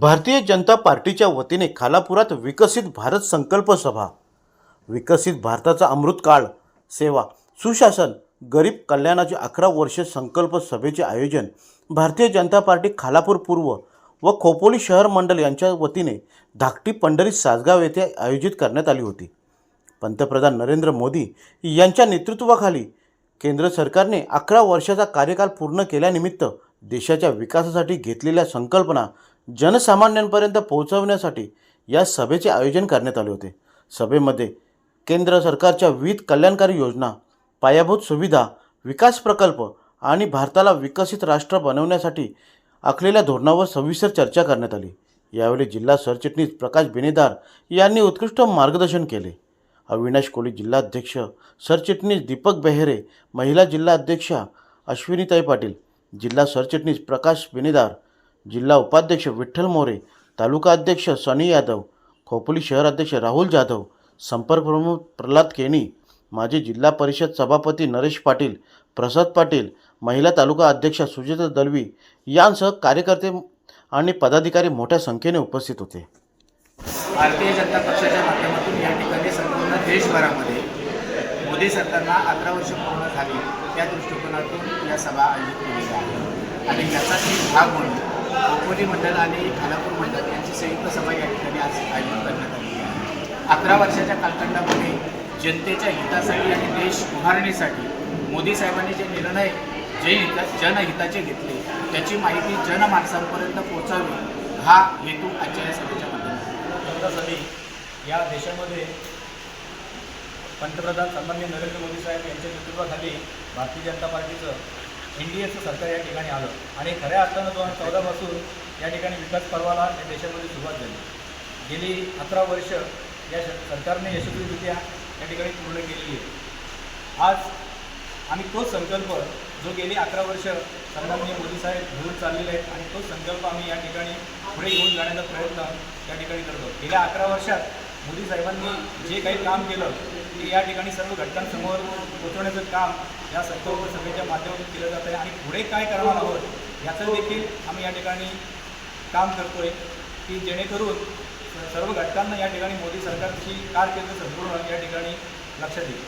भारतीय जनता पार्टीच्या वतीने खालापुरात विकसित भारत संकल्प सभा. विकसित भारताचा अमृतकाळ सेवा सुशासन गरीब कल्याणाचे अकरा वर्ष संकल्प सभेचे आयोजन भारतीय जनता पार्टी खालापूर पूर्व व खोपोली शहर मंडळ यांच्या वतीने धाकटी पंढरी सासगाव येथे आयोजित करण्यात आली होती. पंतप्रधान नरेंद्र मोदी यांच्या नेतृत्वाखाली केंद्र सरकारने अकरा वर्षाचा कार्यकाल पूर्ण केल्यानिमित्त देशाच्या विकासासाठी घेतलेल्या संकल्पना जनसामान्यांपर्यंत पोहोचवण्यासाठी या सभेचे आयोजन करण्यात आले होते. सभेमध्ये केंद्र सरकारच्या विविध कल्याणकारी योजना पायाभूत सुविधा विकास प्रकल्प आणि भारताला विकसित राष्ट्र बनवण्यासाठी आखलेल्या धोरणावर सविस्तर चर्चा करण्यात आली. यावेळी जिल्हा सरचिटणीस प्रकाश बिनेदार यांनी उत्कृष्ट मार्गदर्शन केले. अविनाश कोळी जिल्हाध्यक्ष सरचिटणीस दीपक बेहेरे महिला जिल्हाध्यक्षा अश्विनीताई पाटील जिल्हा सरचिटणीस प्रकाश बिनेदार जिल्हा उपाध्यक्ष विठ्ठल मोरे तालुका अध्यक्ष सनी यादव खोपोली शहर अध्यक्ष राहुल जाधव संपर्क प्रमुख प्रल्हाद केणी माजी जिल्हा परिषद सभापती नरेश पाटील प्रसाद पाटील महिला तालुका अध्यक्षा सुजिता दलवी यांसह कार्यकर्ते आणि पदाधिकारी मोठ्या संख्येने उपस्थित होते. भारतीय जनता पक्षाच्या माध्यमातून या ठिकाणी संपूर्ण देशभरामध्ये मोदी सरकारला अकरा वर्ष पूर्ण झाली. त्या दृष्टिकोनातून या सभा आयोजित केलेल्या आहेत. आणि याचाच एक भाग म्हणून खोपोली मंडळ आणि खानापूर मंडळ यांची संयुक्त सभा या ठिकाणी आज आयोजित करण्यात आली आहे. अकरा वर्षाच्या कालखंडामध्ये जनतेच्या हितासाठी आणि देश उभारणीसाठी मोदी साहेबांनी जे निर्णय जे हिता जनहिताचे घेतले त्याची माहिती जनमानसांपर्यंत पोहोचावी हा हेतू आजच्या या सभेच्या माध्यमातून या देशामध्ये पंतप्रधान सन्मान्य नरेंद्र मोदी साहेब यांच्या नेतृत्वाखाली भारतीय जनता पार्टीचं एन डी एचं सरकार या ठिकाणी आलं. आणि खऱ्या अर्थानं दोन हजार चौदापासून या ठिकाणी विकास पर्वाला या देशामध्ये सुरुवात झाली. गेली अकरा वर्ष या सरकारने यशस्वीरित्या या ठिकाणी पूर्ण केलेली आहे. आज आम्ही तोच संकल्प जो गेली अकरा वर्ष सन्माननीय मोदी साहेब घेऊन चाललेले आहेत आणि तोच संकल्प आम्ही या ठिकाणी पुढे घेऊन जाण्याचा प्रयत्न या ठिकाणी करतो. गेल्या अकरा वर्षात मोदी साहेबांनी जे काही काम केलं ते या ठिकाणी सर्व घटकांसमोर पोचवण्याचं काम या संकल्प सभेच्या माध्यमातून केलं जात आहे. आणि पुढे काय करणार आहोत याचं देखील आम्ही या ठिकाणी काम करतोय की जेणेकरून सर्व घटकांना या ठिकाणी मोदी सरकारची कारकिर्द संपूर्ण या ठिकाणी लक्षात येईल